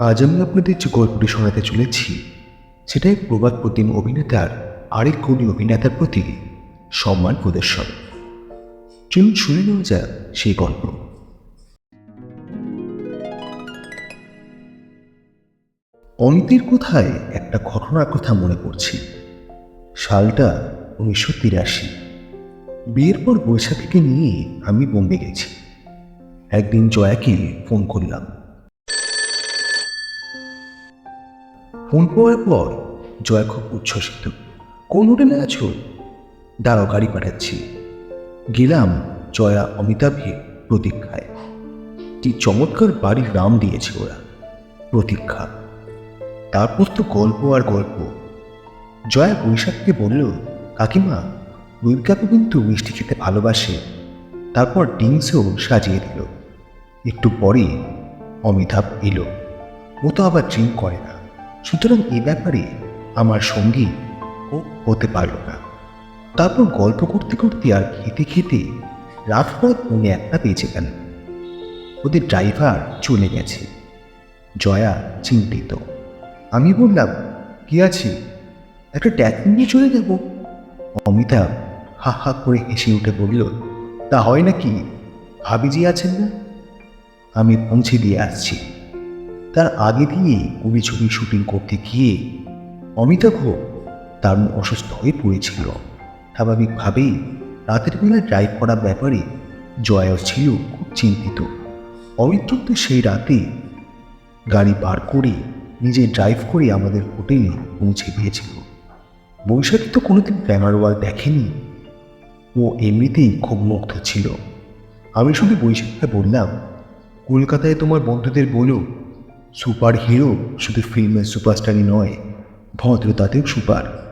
আজ আমি আপনাদের যে গল্পটি শোনাতে চলেছি সেটাই প্রবাদ প্রতিম অভিনেতার আরেক কোটি অভিনেতার প্রতি সম্মান প্রদর্শন। চলুন শুনে নেওয়া যাক সেই গল্প। অমিতের কোথায় একটা ঘটনার কথা মনে পড়ছে। সালটা উনিশশো তিরাশি। বিয়ের পর বৈশাখীকে নিয়ে আমি বোম্বে গেছি। একদিন জয়াকে ফোন করলাম। ফোন পাওয়ার পর জয়া খুব উচ্ছ্বসিত। কোন হোটেলে আছো? দাঁড়াও, গাড়ি পাঠাচ্ছি। গেলাম জয়া অমিতাভের প্রতীক্ষায়। কি চমৎকার বাড়ির নাম দিয়েছে ওরা, প্রতীক্ষা। তারপর তো গল্প আর গল্প। জয়া বৈশাখকে বলল, কাকিমা রোহিত কিন্তু মিষ্টি খেতে ভালোবাসে। তারপর ডিংসও সাজিয়ে দিল। একটু পরে অমিতাভ এলো। ও তো আবার ড্রিঙ্ক করে না। সুতরাং এ ব্যাপারে আমার সঙ্গী ও হতে পারল না। তারপর গল্প করতে করতে আর খেতে খেতে রাত রাত মনে একটা পেয়েছে গেল। ওদের ড্রাইভার চলে গেছে। জয়া চিন্তিত। আমি বললাম, কি আছে? একটা ট্যাক্সি নিয়ে চলে যাব? অমিতাভ হা হা করে হেসে উঠে বলল, তা হয় নাকি? ভাবিজি আছেন না? আমি পৌঁছে দিয়ে আসছি। তার আগে দিয়ে কবি ছবি শুটিং করতে গিয়ে অমিতাভ তার অসুস্থ হয়ে পড়েছিল। স্বাভাবিকভাবেই রাতের বেলা ড্রাইভ করার ব্যাপারে জয়াও ছিল খুব চিন্তিত। অমিত্র তো সেই রাতে গাড়ি বার করে নিজে ড্রাইভ করে আমাদের হোটেলে পৌঁছে দিয়েছিল বৈশাখী তো কোনোদিন গ্ল্যামার ওয়াল দেখেনি। ও এমনিতেই খুব মুগ্ধ ছিল। আমি শুধু বৈশাখীকে বললাম, কলকাতায় তোমার বন্ধুদের বলো সুপার হিরো শুধু ফিল্মের সুপারস্টারই নয় ভদ্রতাতেও সুপার।